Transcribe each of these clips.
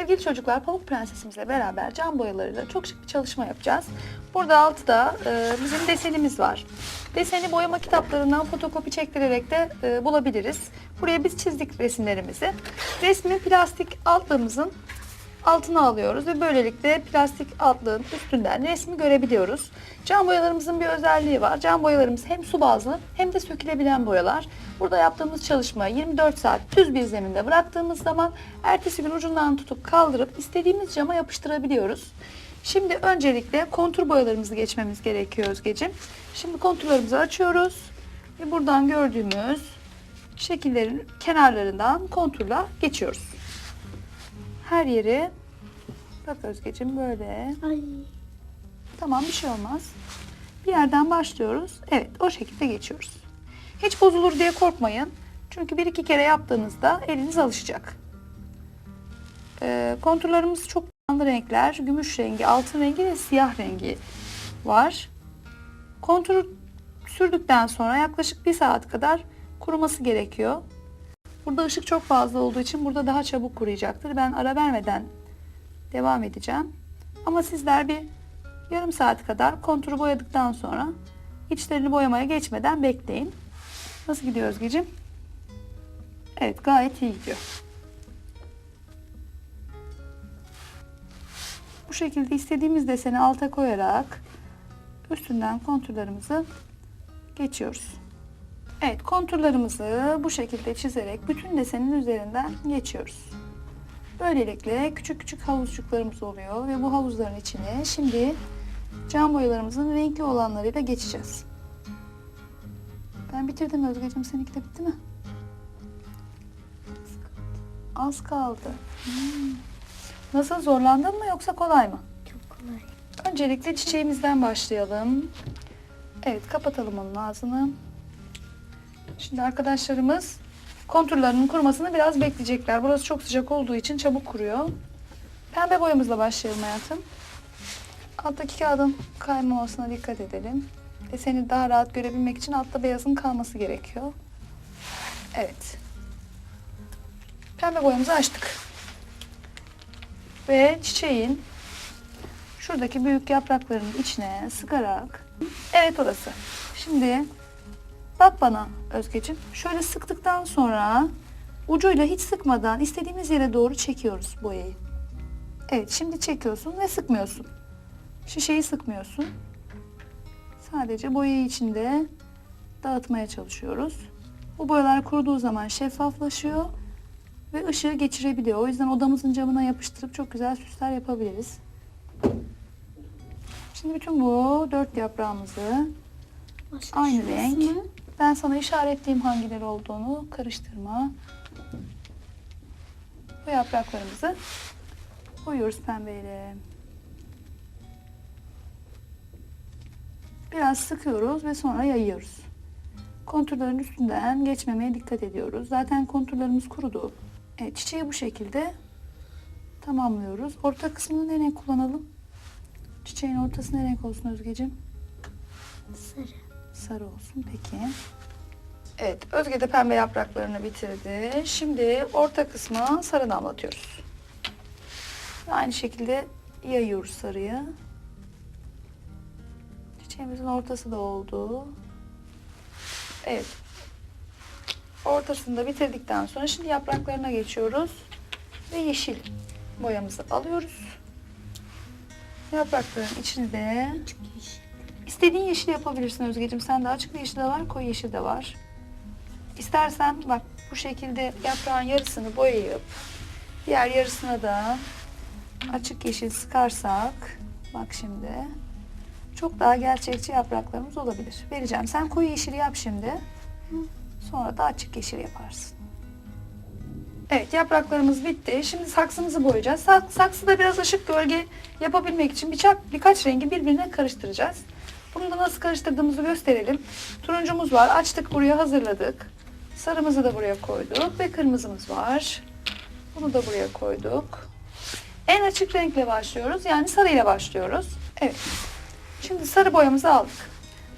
Sevgili çocuklar Pamuk Prensesimizle beraber cam boyalarıyla çok şık bir çalışma yapacağız. Burada altıda e, bizim desenimiz var. Deseni boyama kitaplarından fotokopi çektirerek de e, bulabiliriz. Buraya biz çizdik resimlerimizi. Resmi plastik altlığımızın altına alıyoruz ve böylelikle plastik altlığın üstünden resmi görebiliyoruz. Cam boyalarımızın bir özelliği var. Cam boyalarımız hem su bazlı hem de sökülebilen boyalar. Burada yaptığımız çalışma 24 saat düz bir zeminde bıraktığımız zaman ertesi gün ucundan tutup kaldırıp istediğimiz cama yapıştırabiliyoruz. Şimdi öncelikle kontur boyalarımızı geçmemiz gerekiyor Özgeciğim. Şimdi konturlarımızı açıyoruz ve buradan gördüğümüz şekillerin kenarlarından konturla geçiyoruz. Her yeri bak Özgeciğim böyle. Ay. Tamam bir şey olmaz. Bir yerden başlıyoruz. Evet o şekilde geçiyoruz. Hiç bozulur diye korkmayın. Çünkü bir iki kere yaptığınızda eliniz alışacak. Ee, konturlarımız çok canlı renkler. Gümüş rengi, altın rengi ve siyah rengi var. Konturu sürdükten sonra yaklaşık bir saat kadar kuruması gerekiyor. Burada ışık çok fazla olduğu için burada daha çabuk kuruyacaktır. Ben ara vermeden devam edeceğim. Ama sizler bir yarım saat kadar konturu boyadıktan sonra içlerini boyamaya geçmeden bekleyin. Nasıl gidiyor Özgeciğim? Evet gayet iyi gidiyor. Bu şekilde istediğimiz deseni alta koyarak üstünden konturlarımızı geçiyoruz. Evet konturlarımızı bu şekilde çizerek bütün desenin üzerinden geçiyoruz. Böylelikle küçük küçük havuzcuklarımız oluyor ve bu havuzların içine şimdi cam boyalarımızın renkli olanlarıyla geçeceğiz. Ben bitirdim Özgeciğim. Seninki de bitti mi? Az kaldı. Hmm. Nasıl zorlandın mı yoksa kolay mı? Çok kolay. Öncelikle çiçeğimizden başlayalım. Evet kapatalım onun ağzını. Şimdi arkadaşlarımız konturlarının kurumasını biraz bekleyecekler. Burası çok sıcak olduğu için çabuk kuruyor. Pembe boyamızla başlayalım hayatım. Alttaki kağıdın kaymamasına dikkat edelim. Ve seni daha rahat görebilmek için altta beyazın kalması gerekiyor. Evet. Pembe boyamızı açtık. Ve çiçeğin şuradaki büyük yaprakların içine sıkarak evet orası. Şimdi bak bana Özgeciğim. Şöyle sıktıktan sonra ucuyla hiç sıkmadan istediğimiz yere doğru çekiyoruz boyayı. Evet şimdi çekiyorsun ve sıkmıyorsun. Şişeyi sıkmıyorsun. Sadece boyayı içinde dağıtmaya çalışıyoruz. Bu boyalar kuruduğu zaman şeffaflaşıyor ve ışığı geçirebiliyor. O yüzden odamızın camına yapıştırıp çok güzel süsler yapabiliriz. Şimdi bütün bu dört yaprağımızı Başka aynı şurası renk. mı? Ben sana işaretleyeyim hangileri olduğunu karıştırma. Bu yapraklarımızı boyuyoruz pembeyle. Biraz sıkıyoruz ve sonra yayıyoruz. Konturların üstünden geçmemeye dikkat ediyoruz. Zaten konturlarımız kurudu. Evet, çiçeği bu şekilde tamamlıyoruz. Orta kısmını ne renk kullanalım? Çiçeğin ortası ne renk olsun Özgeciğim? Sarı. Sarı olsun peki. Evet Özge de pembe yapraklarını bitirdi. Şimdi orta kısma sarı damlatıyoruz. Aynı şekilde yayıyoruz sarıyı. Çiçeğimizin ortası da oldu. Evet. Ortasını da bitirdikten sonra şimdi yapraklarına geçiyoruz. Ve yeşil boyamızı alıyoruz. Yaprakların içini de yeşil. İstediğin yeşil yapabilirsin Özgeciğim. Sen de açık yeşil de var, koyu yeşil de var. İstersen bak bu şekilde yaprağın yarısını boyayıp diğer yarısına da açık yeşil sıkarsak bak şimdi çok daha gerçekçi yapraklarımız olabilir. Vereceğim. Sen koyu yeşil yap şimdi. Sonra da açık yeşil yaparsın. Evet yapraklarımız bitti. Şimdi saksımızı boyayacağız. Sak- Saksıda biraz ışık gölge yapabilmek için birkaç, birkaç rengi birbirine karıştıracağız. Bunu da nasıl karıştırdığımızı gösterelim. Turuncumuz var. Açtık buraya hazırladık. Sarımızı da buraya koyduk ve kırmızımız var. Bunu da buraya koyduk. En açık renkle başlıyoruz. Yani sarıyla başlıyoruz. Evet. Şimdi sarı boyamızı aldık.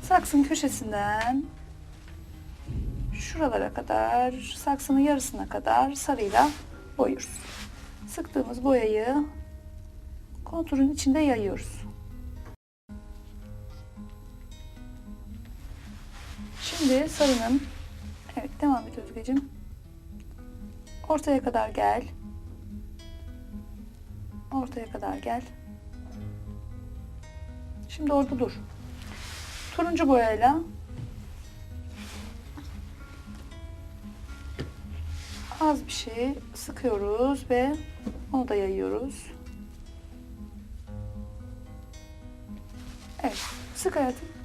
Saksın köşesinden şuralara kadar, saksının yarısına kadar sarıyla boyuyoruz. sıktığımız boyayı konturun içinde yayıyoruz. Şimdi sarının evet devam et Özgeciğim. Ortaya kadar gel. Ortaya kadar gel. Şimdi orada dur. Turuncu boyayla az bir şey sıkıyoruz ve onu da yayıyoruz. Evet, sık hayatım.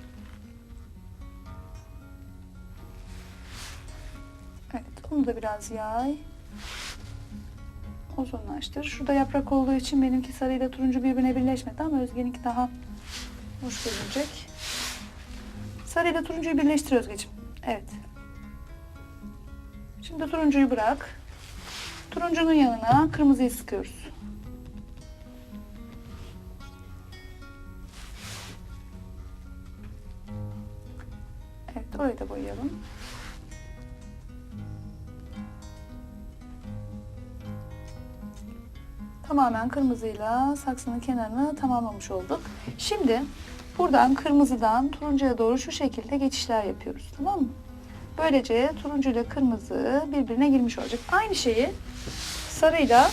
Onu da biraz yay. Uzunlaştır. Şurada yaprak olduğu için benimki sarıyla turuncu birbirine birleşmedi ama Özge'ninki daha hoş görünecek. Sarıyla turuncuyu birleştir Özgeciğim. Evet. Şimdi turuncuyu bırak. Turuncunun yanına kırmızıyı sıkıyoruz. Evet, orayı da boyayalım. Tamamen kırmızıyla saksının kenarını tamamlamış olduk. Şimdi buradan kırmızıdan turuncuya doğru şu şekilde geçişler yapıyoruz. Tamam mı? Böylece turuncu ile kırmızı birbirine girmiş olacak. Aynı şeyi sarıyla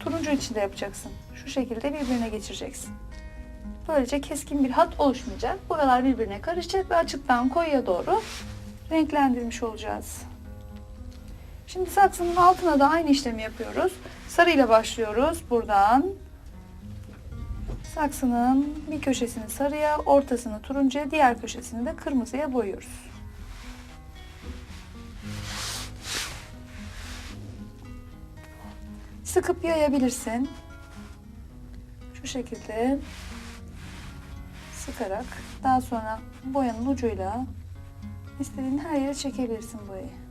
turuncu içinde yapacaksın. Şu şekilde birbirine geçireceksin. Böylece keskin bir hat oluşmayacak. Buralar birbirine karışacak ve açıktan koyuya doğru renklendirmiş olacağız. Şimdi saksının altına da aynı işlemi yapıyoruz. Sarıyla başlıyoruz. Buradan saksının bir köşesini sarıya, ortasını turuncuya, diğer köşesini de kırmızıya boyuyoruz. Sıkıp yayabilirsin. Şu şekilde sıkarak daha sonra boyanın ucuyla istediğin her yere çekebilirsin boyayı.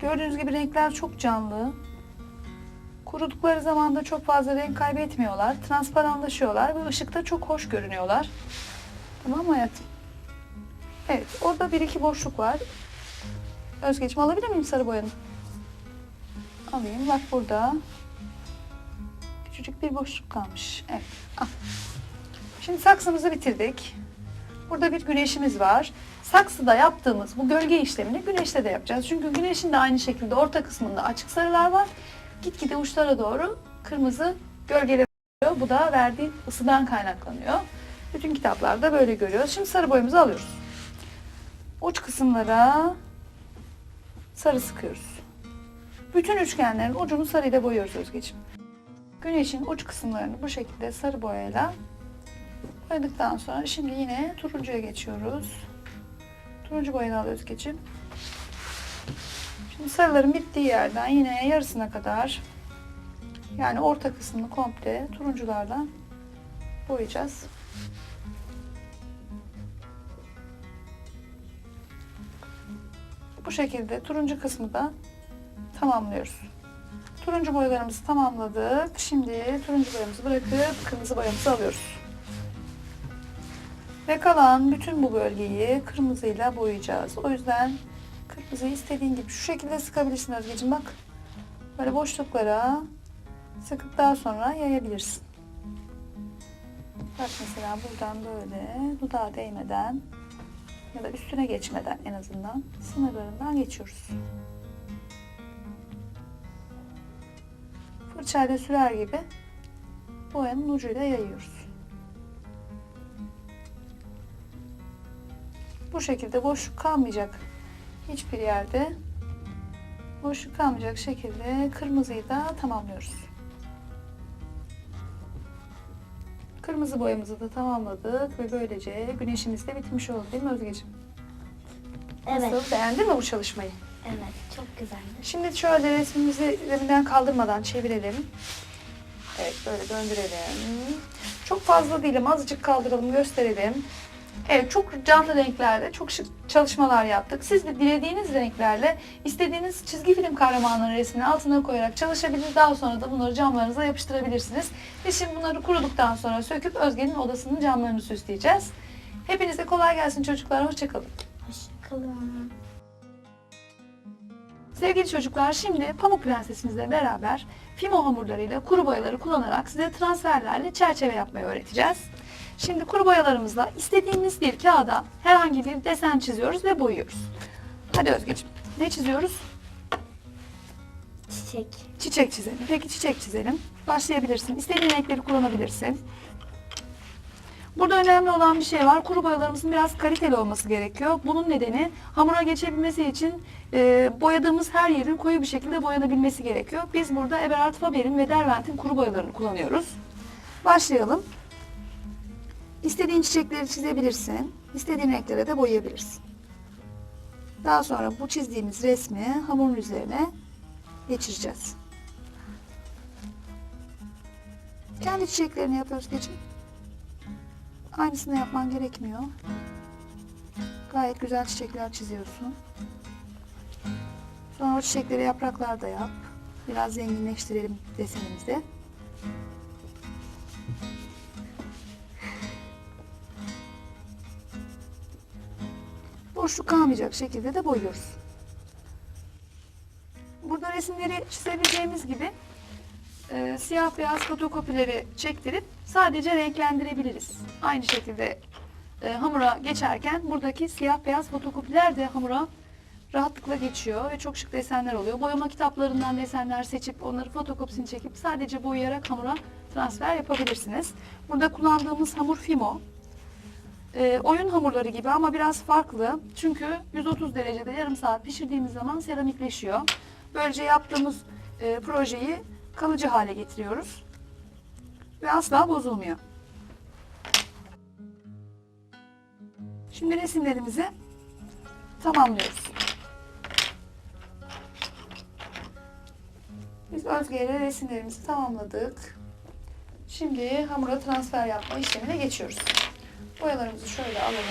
Gördüğünüz gibi renkler çok canlı. Kurudukları zaman da çok fazla renk kaybetmiyorlar. Transparanlaşıyorlar ve ışıkta çok hoş görünüyorlar. Tamam mı hayatım? Evet, orada bir iki boşluk var. Özgeciğim alabilir miyim sarı boyanı? Alayım. Bak burada. Küçücük bir boşluk kalmış. Evet, al. Şimdi saksımızı bitirdik. Burada bir güneşimiz var. Saksıda yaptığımız bu gölge işlemini güneşte de yapacağız. Çünkü güneşin de aynı şekilde orta kısmında açık sarılar var. Gitgide uçlara doğru kırmızı gölgeler oluyor. Bu da verdiği ısıdan kaynaklanıyor. Bütün kitaplarda böyle görüyoruz. Şimdi sarı boyamızı alıyoruz. Uç kısımlara sarı sıkıyoruz. Bütün üçgenlerin ucunu sarıyla boyuyoruz Özgeciğim. Güneşin uç kısımlarını bu şekilde sarı boyayla boyadıktan sonra şimdi yine turuncuya geçiyoruz. Turuncu boyanı alıyoruz geçip. Şimdi sarıların bittiği yerden yine yarısına kadar yani orta kısmını komple turuncularla boyayacağız. Bu şekilde turuncu kısmı da tamamlıyoruz. Turuncu boyalarımızı tamamladık. Şimdi turuncu boyamızı bırakıp kırmızı boyamızı alıyoruz. Ve kalan bütün bu bölgeyi kırmızıyla boyayacağız. O yüzden kırmızıyı istediğin gibi şu şekilde sıkabilirsin Özgeciğim bak. Böyle boşluklara sıkıp daha sonra yayabilirsin. Bak mesela buradan böyle dudağa değmeden ya da üstüne geçmeden en azından sınırlarından geçiyoruz. Fırçayla sürer gibi boyanın ucuyla yayıyoruz. Bu şekilde boşluk kalmayacak hiçbir yerde boşluk kalmayacak şekilde kırmızıyı da tamamlıyoruz. Kırmızı boyamızı da tamamladık ve böylece güneşimiz de bitmiş oldu değil mi Özgeciğim? Evet. Nasıl? Beğendin mi bu çalışmayı? Evet. Çok güzeldi. Şimdi şöyle resmimizi zeminden kaldırmadan çevirelim. Evet böyle döndürelim. Çok fazla değil ama azıcık kaldıralım gösterelim. Evet çok canlı renklerde çok şık çalışmalar yaptık. Siz de dilediğiniz renklerle istediğiniz çizgi film kahramanları resmini altına koyarak çalışabilir. Daha sonra da bunları camlarınıza yapıştırabilirsiniz. Biz şimdi bunları kuruduktan sonra söküp Özge'nin odasının camlarını süsleyeceğiz. Hepinize kolay gelsin çocuklar. Hoşçakalın. Hoşçakalın. Sevgili çocuklar şimdi Pamuk Prensesimizle beraber fimo hamurlarıyla kuru boyaları kullanarak size transferlerle çerçeve yapmayı öğreteceğiz. Şimdi kuru boyalarımızla istediğimiz bir kağıda herhangi bir desen çiziyoruz ve boyuyoruz. Hadi Özgeciğim ne çiziyoruz? Çiçek. Çiçek çizelim. Peki çiçek çizelim. Başlayabilirsin. İstediğin renkleri kullanabilirsin. Burada önemli olan bir şey var. Kuru boyalarımızın biraz kaliteli olması gerekiyor. Bunun nedeni hamura geçebilmesi için e, boyadığımız her yerin koyu bir şekilde boyanabilmesi gerekiyor. Biz burada Eberhard Faber'in ve Derwent'in kuru boyalarını kullanıyoruz. Başlayalım. İstediğin çiçekleri çizebilirsin. İstediğin renklere de boyayabilirsin. Daha sonra bu çizdiğimiz resmi hamurun üzerine geçireceğiz. Kendi çiçeklerini yapıyoruz geçin. Aynısını yapman gerekmiyor. Gayet güzel çiçekler çiziyorsun. Sonra o çiçekleri yapraklarda yap. Biraz zenginleştirelim desenimizi. Boşluk kalmayacak şekilde de boyuyoruz. Burada resimleri çizebileceğimiz gibi e, siyah beyaz fotokopileri çektirip sadece renklendirebiliriz. Aynı şekilde e, hamura geçerken buradaki siyah beyaz fotokopiler de hamura rahatlıkla geçiyor ve çok şık desenler oluyor. Boyama kitaplarından desenler seçip onları fotokopisini çekip sadece boyayarak hamura transfer yapabilirsiniz. Burada kullandığımız hamur Fimo. E, oyun hamurları gibi ama biraz farklı. Çünkü 130 derecede yarım saat pişirdiğimiz zaman seramikleşiyor. Böylece yaptığımız e, projeyi kalıcı hale getiriyoruz. Ve asla bozulmuyor. Şimdi resimlerimizi tamamlıyoruz. Biz Özge ile resimlerimizi tamamladık. Şimdi hamura transfer yapma işlemine geçiyoruz. Boyalarımızı şöyle alalım.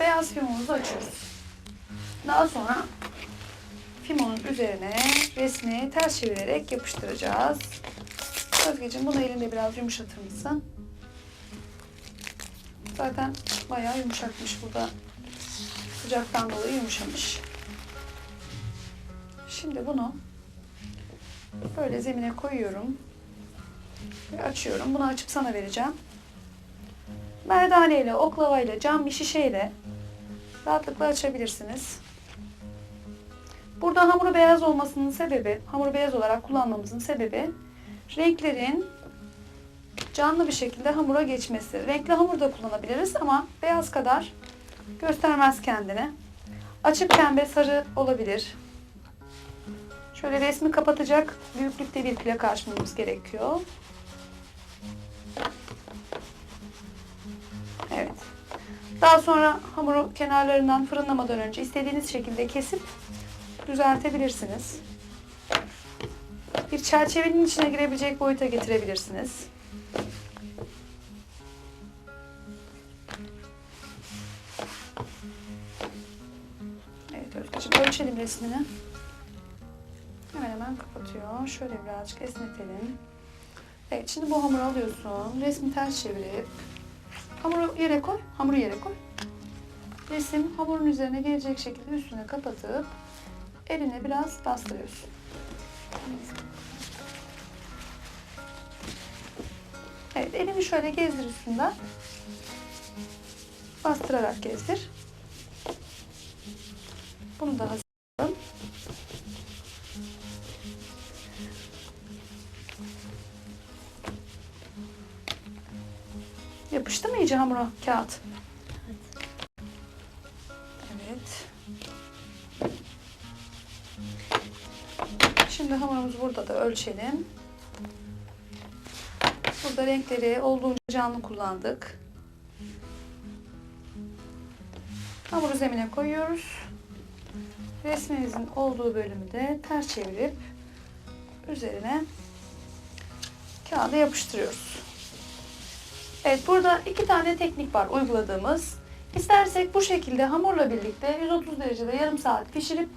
Beyaz filmimizi açıyoruz. Daha sonra Fimonun üzerine resmi ters çevirerek yapıştıracağız. Özgeciğim bunu elinde biraz yumuşatır mısın? Zaten bayağı yumuşakmış burada. Sıcaktan dolayı yumuşamış. Şimdi bunu böyle zemine koyuyorum. Açıyorum. Bunu açıp sana vereceğim. Merdane ile, oklava ile, cam bir şişeyle rahatlıkla açabilirsiniz. Burada hamuru beyaz olmasının sebebi, hamuru beyaz olarak kullanmamızın sebebi renklerin canlı bir şekilde hamura geçmesi. Renkli hamur da kullanabiliriz ama beyaz kadar göstermez kendini. Açık pembe sarı olabilir. Şöyle resmi kapatacak büyüklükte bir plak açmamız gerekiyor. Evet. Daha sonra hamuru kenarlarından fırınlamadan önce istediğiniz şekilde kesip düzeltebilirsiniz. Bir çerçevenin içine girebilecek boyuta getirebilirsiniz. Evet Özgeciğim ölçelim resmini. Hemen hemen kapatıyor. Şöyle birazcık esnetelim. Evet şimdi bu hamuru alıyorsun. Resmi ters çevirip hamuru yere koy. Hamuru yere koy. Resim hamurun üzerine gelecek şekilde üstüne kapatıp eline biraz bastırıyorsun. Evet, elini şöyle gezdir üstünden. Bastırarak gezdir. Bunu da hazırlayalım. İyice hamura kağıt? Evet. Şimdi hamurumuzu burada da ölçelim. Burada renkleri olduğunca canlı kullandık. Hamuru zemine koyuyoruz. Resmimizin olduğu bölümü de ters çevirip üzerine kağıda yapıştırıyoruz. Evet burada iki tane teknik var uyguladığımız. İstersek bu şekilde hamurla birlikte 130 derecede yarım saat pişirip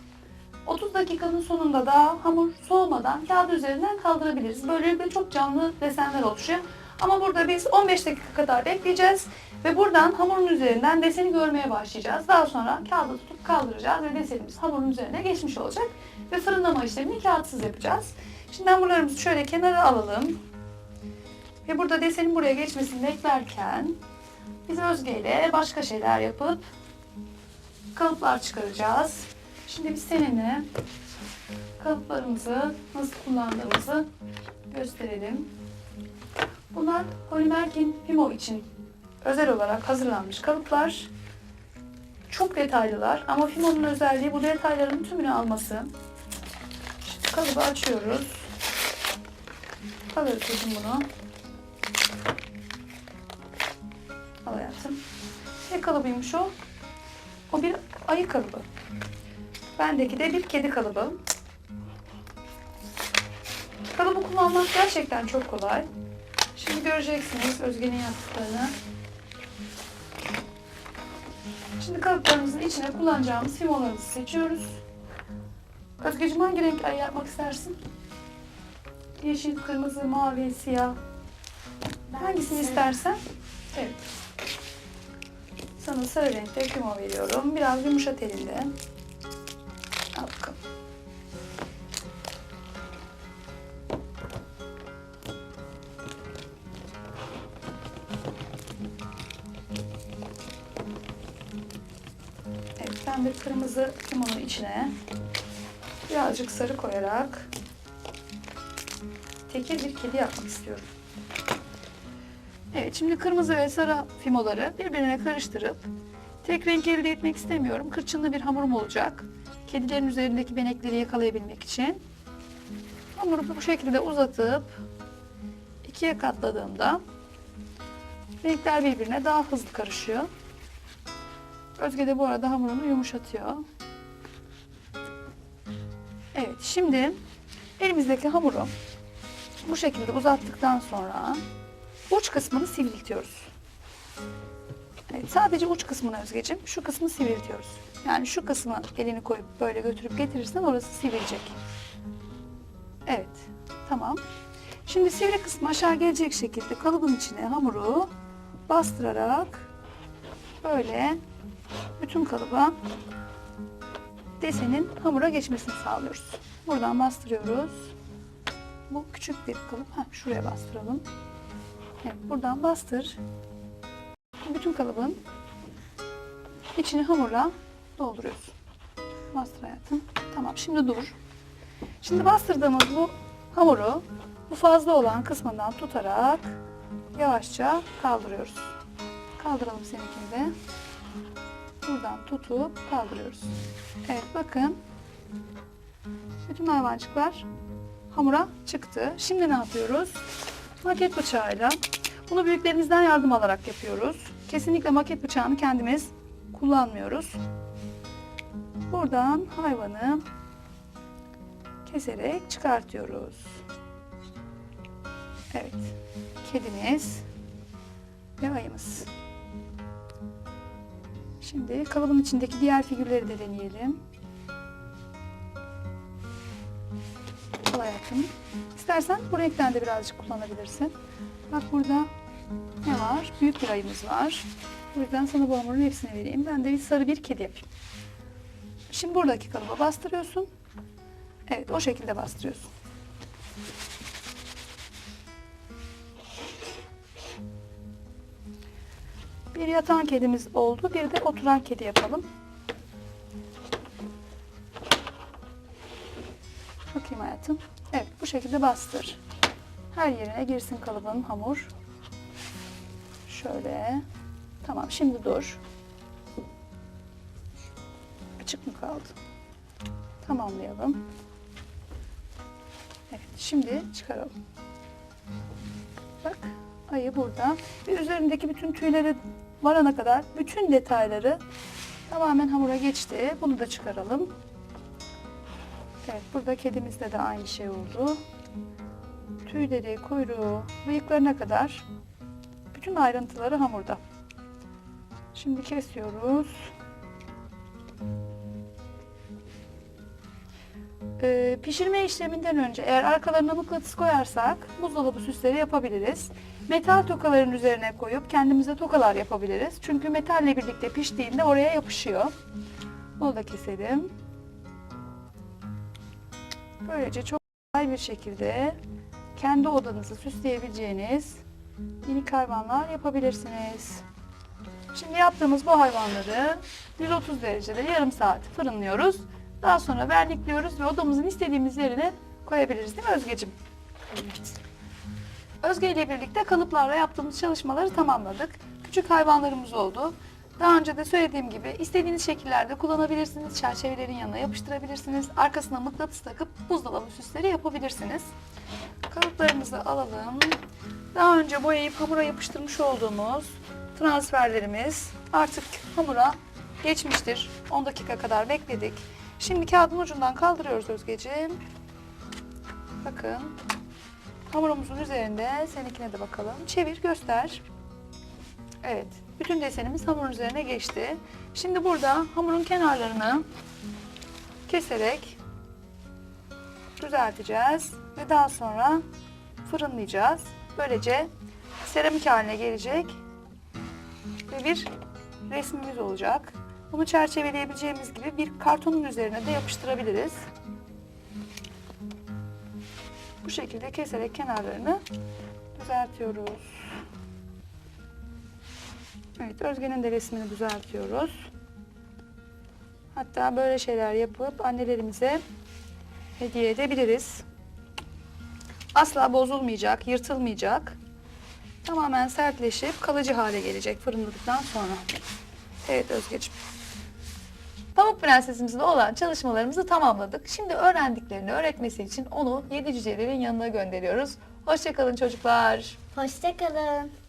30 dakikanın sonunda da hamur soğumadan kağıt üzerinden kaldırabiliriz. Böylelikle çok canlı desenler oluşuyor. Ama burada biz 15 dakika kadar bekleyeceğiz ve buradan hamurun üzerinden deseni görmeye başlayacağız. Daha sonra kağıdı tutup kaldıracağız ve desenimiz hamurun üzerine geçmiş olacak ve fırınlama işlemini kağıtsız yapacağız. Şimdi hamurlarımızı şöyle kenara alalım. Ve burada desenin buraya geçmesini beklerken biz Özge ile başka şeyler yapıp kalıplar çıkaracağız. Şimdi biz seninle kalıplarımızı nasıl kullandığımızı gösterelim. Bunlar Polimerkin Pimo için özel olarak hazırlanmış kalıplar. Çok detaylılar ama Pimo'nun özelliği bu detayların tümünü alması. Şimdi kalıbı açıyoruz. Alıyoruz bunu. Al hayatım. Ne kalıbıymış o? O bir ayı kalıbı. Bendeki de bir kedi kalıbı. Kalıbı kullanmak gerçekten çok kolay. Şimdi göreceksiniz Özge'nin yaptıklarını. Şimdi kalıplarımızın içine kullanacağımız fimolarımızı seçiyoruz. Özgeciğim hangi renk ayı yapmak istersin? Yeşil, kırmızı, mavi, siyah. Hangisini istersen. Evet. Sana sarı renkte fimo veriyorum. Biraz yumuşat elinde. Al bakalım. Evet, ben bir kırmızı limonun içine birazcık sarı koyarak tekir bir kedi yapmak istiyorum. Evet, şimdi kırmızı ve sarı fimoları birbirine karıştırıp tek renk elde etmek istemiyorum. Kırçınlı bir hamurum olacak. Kedilerin üzerindeki benekleri yakalayabilmek için. Hamuru bu şekilde uzatıp ikiye katladığımda renkler birbirine daha hızlı karışıyor. Özge de bu arada hamurunu yumuşatıyor. Evet şimdi elimizdeki hamuru bu şekilde uzattıktan sonra uç kısmını sivriltiyoruz. Evet, sadece uç kısmını Özgeciğim şu kısmı sivriltiyoruz. Yani şu kısmı elini koyup böyle götürüp getirirsen orası sivrilecek. Evet tamam. Şimdi sivri kısmı aşağı gelecek şekilde kalıbın içine hamuru bastırarak böyle bütün kalıba desenin hamura geçmesini sağlıyoruz. Buradan bastırıyoruz. Bu küçük bir kalıp. Ha, şuraya bastıralım. Buradan bastır. Bütün kalıbın içini hamurla dolduruyorsun. Bastır hayatım. Tamam şimdi dur. Şimdi bastırdığımız bu hamuru bu fazla olan kısmından tutarak yavaşça kaldırıyoruz. Kaldıralım seninkini de. Buradan tutup kaldırıyoruz. Evet bakın. Bütün hayvancıklar hamura çıktı. Şimdi ne yapıyoruz? Maket bıçağıyla bunu büyüklerimizden yardım alarak yapıyoruz. Kesinlikle maket bıçağını kendimiz kullanmıyoruz. Buradan hayvanı keserek çıkartıyoruz. Evet. Kedimiz ve ayımız. Şimdi kalıbın içindeki diğer figürleri de deneyelim. Al hayatım. İstersen bu renkten de birazcık kullanabilirsin. Bak burada ne var? Büyük bir ayımız var. O yüzden sana bu hamurun hepsini vereyim. Ben de bir sarı bir kedi yapayım. Şimdi buradaki kalıba bastırıyorsun. Evet o şekilde bastırıyorsun. Bir yatan kedimiz oldu. Bir de oturan kedi yapalım. Bakayım hayatım. Evet bu şekilde bastır. Her yerine girsin kalıbın hamur. Şöyle. Tamam şimdi dur. Açık mı kaldı? Tamamlayalım. Evet şimdi çıkaralım. Bak ayı burada. Ve üzerindeki bütün tüyleri varana kadar bütün detayları tamamen hamura geçti. Bunu da çıkaralım. Evet burada kedimizde de aynı şey oldu. Tüyleri, kuyruğu, bıyıklarına kadar bütün ayrıntıları hamurda. Şimdi kesiyoruz. Ee, pişirme işleminden önce eğer arkalarına mıknatıs koyarsak buzdolabı süsleri yapabiliriz. Metal tokaların üzerine koyup kendimize tokalar yapabiliriz. Çünkü metalle birlikte piştiğinde oraya yapışıyor. Bunu da keselim. Böylece çok kolay bir şekilde kendi odanızı süsleyebileceğiniz minik hayvanlar yapabilirsiniz. Şimdi yaptığımız bu hayvanları 130 derecede yarım saat fırınlıyoruz. Daha sonra vernikliyoruz ve odamızın istediğimiz yerine koyabiliriz değil mi Özgeciğim? Evet. Özge ile birlikte kalıplarla yaptığımız çalışmaları tamamladık. Küçük hayvanlarımız oldu. Daha önce de söylediğim gibi istediğiniz şekillerde kullanabilirsiniz. Çerçevelerin yanına yapıştırabilirsiniz. Arkasına mıknatıs takıp buzdolabı süsleri yapabilirsiniz. Kalıplarımızı alalım. Daha önce boyayıp hamura yapıştırmış olduğumuz transferlerimiz artık hamura geçmiştir. 10 dakika kadar bekledik. Şimdi kağıdın ucundan kaldırıyoruz Özgeciğim. Bakın Hamurumuzun üzerinde seninkine de bakalım. Çevir göster. Evet. Bütün desenimiz hamurun üzerine geçti. Şimdi burada hamurun kenarlarını keserek düzelteceğiz ve daha sonra fırınlayacağız. Böylece seramik haline gelecek ve bir resmimiz olacak. Bunu çerçeveleyebileceğimiz gibi bir kartonun üzerine de yapıştırabiliriz. Bu şekilde keserek kenarlarını düzeltiyoruz. Evet, Özge'nin de resmini düzeltiyoruz. Hatta böyle şeyler yapıp annelerimize hediye edebiliriz. Asla bozulmayacak, yırtılmayacak. Tamamen sertleşip kalıcı hale gelecek fırınladıktan sonra. Evet Özgeciğim. Pamuk Prensesimizle olan çalışmalarımızı tamamladık. Şimdi öğrendiklerini öğretmesi için onu yedi cücelerin yanına gönderiyoruz. Hoşçakalın çocuklar. Hoşçakalın.